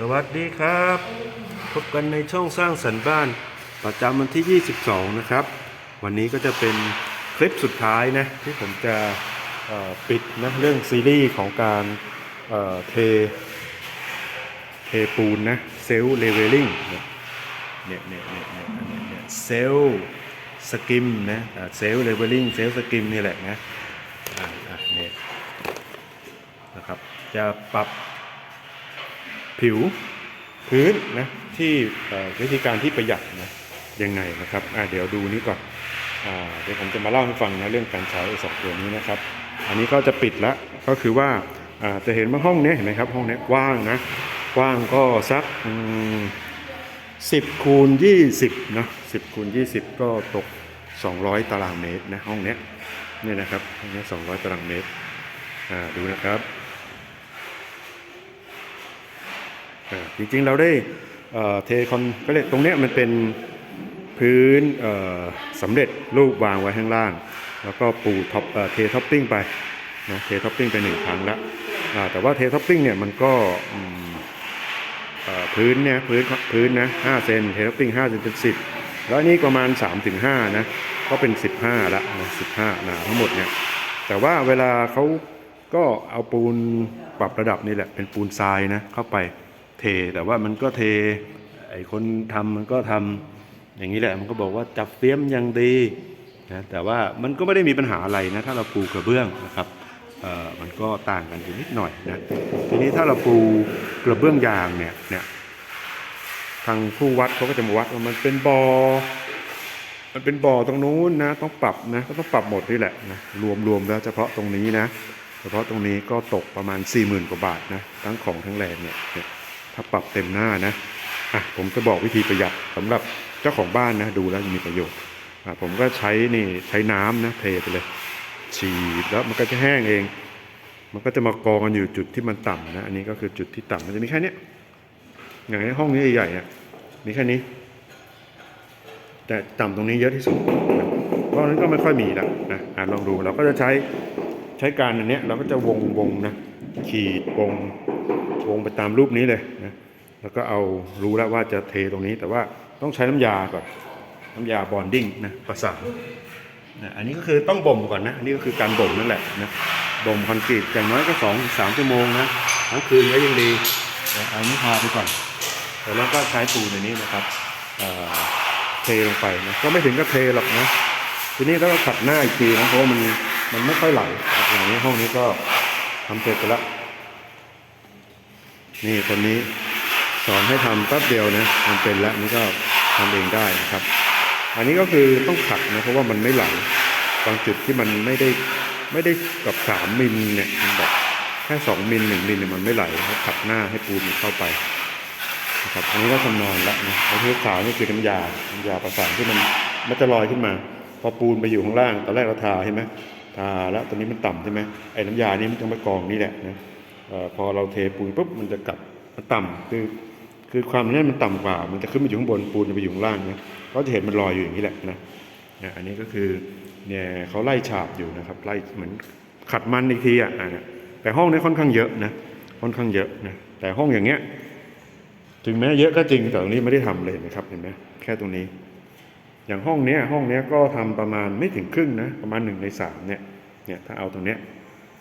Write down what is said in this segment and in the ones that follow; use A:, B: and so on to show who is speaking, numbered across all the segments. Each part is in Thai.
A: สวัสดีครับ พบกันในช่องสร้างสรรค์บ้านประจำวันที่ 22 นะครับ วันนี้ก็จะเป็นคลิปสุดท้ายนะที่ผมจะปิดนะเรื่องซีรีส์ของการเเทเทปูนนะเซลล์เลเวลลิ่งเนี่ยเนี่ยเนี่ยเนี่ยเนี่ยเซลล์สกิมนะเซลล์เลเวลลิ่งเซลล์สกิมนี่แหละนะอะเนี่ยนะครับจะปรับ ผิวพื้นนะที่วิธีการที่ประหยัดนะยังไงนะครับเดี๋ยวดูนี้ก่อนอเดี๋ยวผมจะมาเล่าให้ฟังนะเรื่องการใช้สองตัวนี้นะครับ อันนี้ก็จะปิดละก็คือว่าจะเห็นว่าห้องนี้เห็นไหมครับห้องนี้กว้างนะกว้างก็สักสิบคูณยี่สิบนะสิบคูณยี่สิบก็ตก200ตารางเมตรนะห้องนี้นี่นะครับห้องนี้สองร้อยตารางเมตรดูนะครับ อ่า จริงๆเราได้เทคอนก็เลยตรงเนี้ยมันเป็นพื้นสำเร็จรูปวางไว้ข้างล่าง แล้วก็ปูท็อปเทท็อปปิ้งไปนะเทท็อปปิ้งไปหนึ่งครั้งละแต่ว่าเทท็อปปิ้งเนี่ยมันก็พื้นเนี่ยพื้นพื้นนะ5เซนเทท็อปปิ้ง5เซนเป็น10แล้วนนี้ประมาณ3ถึง5นะก็เป็น 15ละนะ15หนาทั้งหมดเนี่ยแต่ว่าเวลาเขาก็เอาปูนปรับระดับนี่แหละเป็นปูนทรายนะเข้าไป เทแต่ว่ามันก็เทไอ้คนทำมันก็ทำอย่างนี้แหละมันก็บอกว่าจับเฟี้ยมอยังดีนะแต่ว่ามันก็ไม่ได้มีปัญหาอะไรนะถ้าเราปูกระเบื้องนะครับมันก็ต่างกันอยู่นิดหน่อยนะทีนี้ถ้าเราปูกระเบื้องยางเนี่ยเนี่ยทางผู้วัดเขาก็จะมาวัดว่ามันเป็นบอ่อมันเป็นบ่อตรงนู้นนะต้องปรับนะก็ต้องปรับหมดนี่แหละนะรวมรวมแล้วเฉพาะตรงนี้นะเฉพาะตรงนี้ก็ตกประมาณ4 0,000กว่าบาทนะทั้งของทั้งแรงเนี่ยเนี่ย ถ้าปรับเต็มหน้านะอะผมจะบอกวิธีประหยัดสำหรับเจ้าของบ้านนะดูแล้วมีประโยชน์อะผมก็ใช้นี่ใช้น้ำนะเทไปเลย ฉีดแล้วมันก็จะแห้งเอง มันก็จะมากองกันอยู่จุดที่มันต่ำนะอันนี้ก็คือจุดที่ต่ำมันจะมีแค่เนี้ยอย่างในห้องนี้ใหญ่ๆอะมีแค่นี้ แต่ต่ำตรงนี้เยอะที่สุดเพราะนั้นก็ไม่ค่อยมีแล้วนะอะลองดูเราก็จะใช้ใช้การอันเนี้ยเราก็จะวงวงนะขีดวง วงไปตามรูปนี้เลยนะแล้วก็เอารู้แล้วว่าจะเทตรงนี้ แต่ว่าต้องใช้น้ำยาก่อนน้ำยาบอนดิ้งนะประสานนะอันนี้ก็คือต้องบ่มก่อนนะอันนี้ก็คือการบ่มนั่นแหละนะบ่มคอนกรีตอย่างน้อยก็สองสามชั่วโมงนะทั้งคืนก็ยังดีนะเอานี้พาไปก่อนแล้วก็ใช้ปูนในนี้นะครับเเทลงไปนะก็ไม่ถึงกับเทหรอกนะทีนี้ก็ขัดหน้าอีกทีนะเพราะว่ามันมันไม่ค่อยไหลอย่างนี้ห้องนี้ก็ทำเสร็จไปแล้ว นี่คนนี้สอนให้ทำแป๊บเดียวนะมันเป็นแล้วนี่ก็ทำเองได้นะครับ อันนี้ก็คือต้องขัดนะเพราะว่ามันไม่ไหลบางจุดที่มันไม่ได้ไม่ได้กับสามมิลเนี่ยมันแบบแค่สองมิลหนึ่งมิลเนี่ยมันไม่ไหลเขาขัดหน้าให้ปูนเข้าไปนะครับอันนี้ก็ชำนาญแล้วนะไอ้ที่ขาวนี่คือน้ำยาน้ำยาประสานที่มันมันจะลอยขึ้นมา พอปูนไปอยู่ข้างล่างตอนแรกเราทาใช่ไหมทาแล้วตอนนี้มันต่ำใช่ไหมไอ้น้ำยานี่มันจะมากองนี่แหละนะ พอเราเทปูนปุ๊บมันจะกลับมันต่ำคือคือความแน่นมันต่ำกว่า มันจะขึ้นมาอยู่ข้างบนปูนจะไปอยู่ข้างล่างเนี่ยก็จะเห็นมันลอยอยู่อย่างนี้แหละนะเนี่ยอันนี้ก็คือเนี่ยเขาไล่ฉาบอยู่นะครับไล่เหมือนขัดมันอีกทีอะอะแต่ห้องนี้ค่อนข้างเยอะนะค่อนข้างเยอะนะแต่ห้องอย่างเงี้ย ถึงแม้เยอะก็จริงแต่ตรงนี้ไม่ได้ทำเลยนไหมครับเห็นไหมแค่ตรงนี้ อย่างห้องเนี้ยห้องเนี้ยก็ทำประมาณไม่ถึงครึ่งนะประมาณหนึ่งในสามเนี่ยเนี่ยถ้าเอาตรงเนี้ย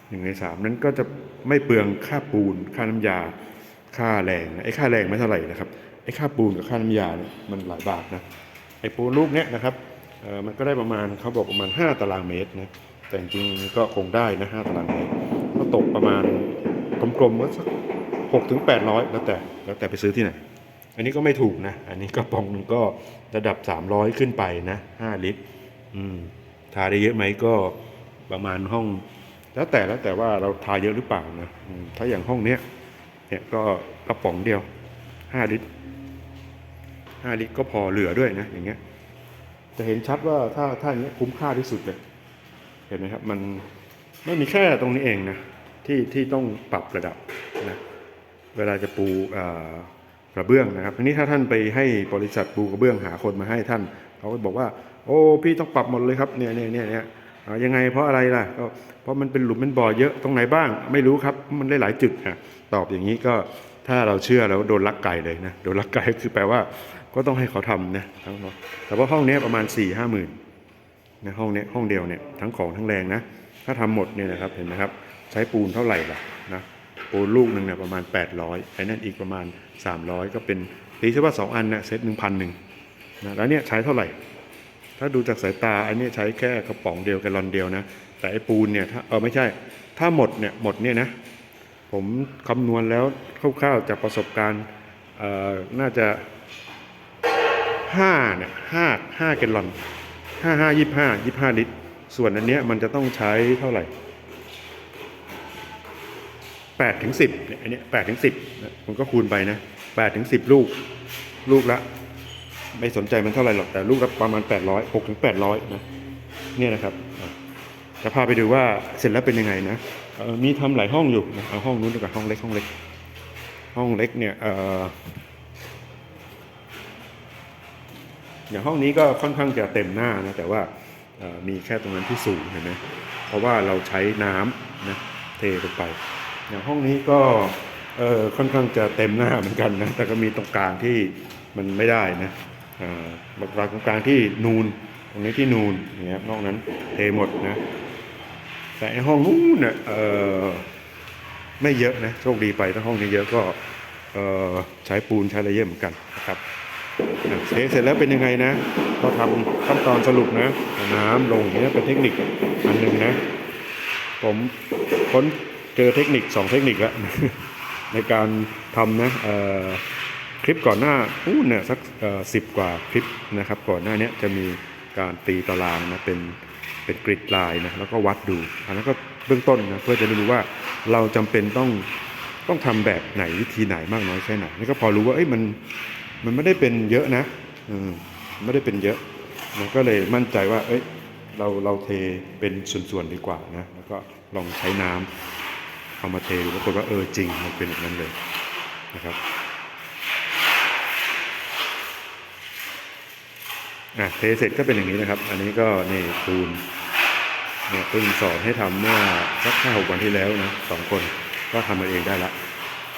A: หนึ่งในสามนั้นก็จะไม่เปลืองค่าปูน ค่าน้ำยา ค่าแรงไอ้ค่าแรงไม่เท่าไหร่นะครับไอ้ค่าปูนกับค่าน้ำยาเนี่ยมันหลายบาทนะไอ้ปูนลูกเนี้ยนะครับมันก็ได้ประมาณเขาบอกประมาณ 5 ตารางเมตรนะแต่จริงก็คงได้นะ5ตารางเมตรก็ตกประมาณกลมๆก็สักหกถึงแปดร้อยแล้วแต่แล้วแต่ไปซื้อที่ไหน อันนี้ก็ไม่ถูกนะ อันนี้กระป๋องหนึงก็ระดับ 300 ขึ้นไปนะ 5 ลิตร อืมทาได้เยอะไหมก็ประมาณห้อง แล้วแต่แล้วแต่ว่าเราทาเยอะหรือเปล่านะถ้าอย่างห้องเนี้ยเนี่ยก็กระป๋องเดียวห้าลิตรห้าลิตรก็พอเหลือด้วยนะอย่างเงี้ยจะเห็นชัดว่าถ้าถ้าอย่างเงี้ยคุ้มค่าที่สุดเลยเห็นไหมครับมันไม่มีแค่ตรงนี้เองนะที่ที่ต้องปรับระดับนะเวลาจะปูกระเบื้องนะครับทีนี้ถ้าท่านไปให้บริษัทปูกระเบื้องหาคนมาให้ท่านเขาก็บอกว่า โอ้พี่ต้องปรับหมดเลยครับเนี่ยเนี่ยเนี่ยเนี่ ยอ่ายังไงเพราะอะไรล่ะก็เพราะมันเป็นหลุมเป็นบ่อเยอะตรงไหนบ้าง ไม่รู้ครับมันได้หลายจุดอะตอบอย่างนี้ก็ถ้าเราเชื่อแล้วโดนลักไก่เลยนะโดนลักไก่คือแปลว่าก็ต้องให้เขาทำนะทั้งหมดแต่ว่าห้องนี้ประมาณ4ี่ห้าหมื่นนะห้องนี้ห้องเดียวเนี่ยทั้งของทั้งแรงนะ ถ้าทำหมดเนี่ยนะครับเห็นไหมครับ ใช้ปูนเท่าไหร่ล่ะนะปูนลูกหนึ่งเนี่ยประมาณ 800ไอ้นั่นอีกประมาณ 300 ก็เป็นตีซะว่าสองอันเนี่ยเซตหนึ่งพันหนึ่งนะแล้วเนี่ยใช้เท่าไหร่ ถ้าดูจากสายตาอ้เนี่ยใช้แค่กระป๋องเดียวแกลลอนเดียวนะ แต่ไอ้ปูนเนี่ยถ้าเออไม่ใช่ ถ้าหมดเนี่ยหมดเนี่ยนะ ผมคำนวณแล้วคร่าวๆจากประสบการณ์เอ่อน่าจะห้าเนี่ยห้าห้าแกลลอนห้าห้ายี่ห้ายี่ห้าลิตร ส่วนอันเนี้ยมันจะต้องใช้เท่าไหร่แปดถึงสิบเนี่ยอันนี้แปดถึงสิบมันก็คูณไปนะแปดถึงสิบลูก ลูกละ ไม่สนใจมันเท่าไหร่หรอกแต่ลูกละประมาณ 800 6ถึง800นะเนี่ยนะครับจะพาไปดูว่าเสร็จแล้วเป็นยังไงนะมีทำหลายห้องอยู่นะเอาห้องนู้นดีกว่าห้องเล็กห้องเล็ก ห้องเล็กเนี่ยเอ่อย่างห้องนี้ก็ค่อนข้างจะเต็มหน้านะแต่ว่ามีแค่ตรงนั้นที่สูงเห็นไหมเพราะว่าเราใช้น้ำนะเทลงไป อย่างห้องนี้ก็ค่อนข้างจะเต็มหน้าเหมือนกันนะแต่ก็มีตรงกลางที่มันไม่ได้นะ บางตรงกลางที่นูนตรงนี้ที่นูนอย่างเงี้ยนอกนั้นเทหมดนะแต่ห้องนู้นเนี่ยไม่เยอะนะโชคดีไปถ้าห้องนี้เยอะก็ใช้ปูนใช้อะไรเยอะเหมือนกันนะครับเทเสร็จแล้วเป็นยังไงนะก็ทำขั้นตอนสรุปนะเอาน้ำลงอย่างเงี้ยเป็นเทคนิคอันหนึ่งนะ ผมค้นเจอเทคนิคสองเทคนิคล้วในการทำนะ คลิปก่อนหน้าอู้เนี่ยสักสิบกว่าคลิปนะครับ ก่อนหน้านี้จะมีการตีตารางนะเป็นเป็นกริดลายนะแล้วก็วัดดู อันนั้นก็เบื้องต้นนะเพื่อจะได้รู้ว่าเราจำเป็นต้องต้องทำแบบไหนวิธีไหนมากน้อยแค่ไหนนี่ก็พอรู้ว่าเอ้ยมันมันไม่ได้เป็นเยอะนะอืมไม่ได้เป็นเยอะนะก็เลยมั่นใจว่า เอ้ยเราเราเทเป็นส่วนๆดีกว่านะแล้วก็ลองใช้น้ำเอามาเทดูปรากฏว่าเออจริงมันเป็นแบบนั้นเลยนะครับ อะเทเสร็จก็เป็นอย่างนี้นะครับ อันนี้ก็นี่ปูนเนี่ยเพิ่งสอนให้ทำเมื่อสักห้าหกวันที่แล้วนะสองคนก็ทำมันเองได้ละ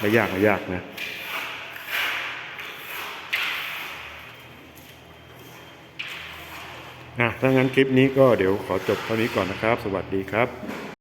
A: ไม่ยากไม่ยากนะอะถ้างั้นคลิปนี้ก็เดี๋ยวขอจบเท่านี้ก่อนนะครับ สวัสดีครับ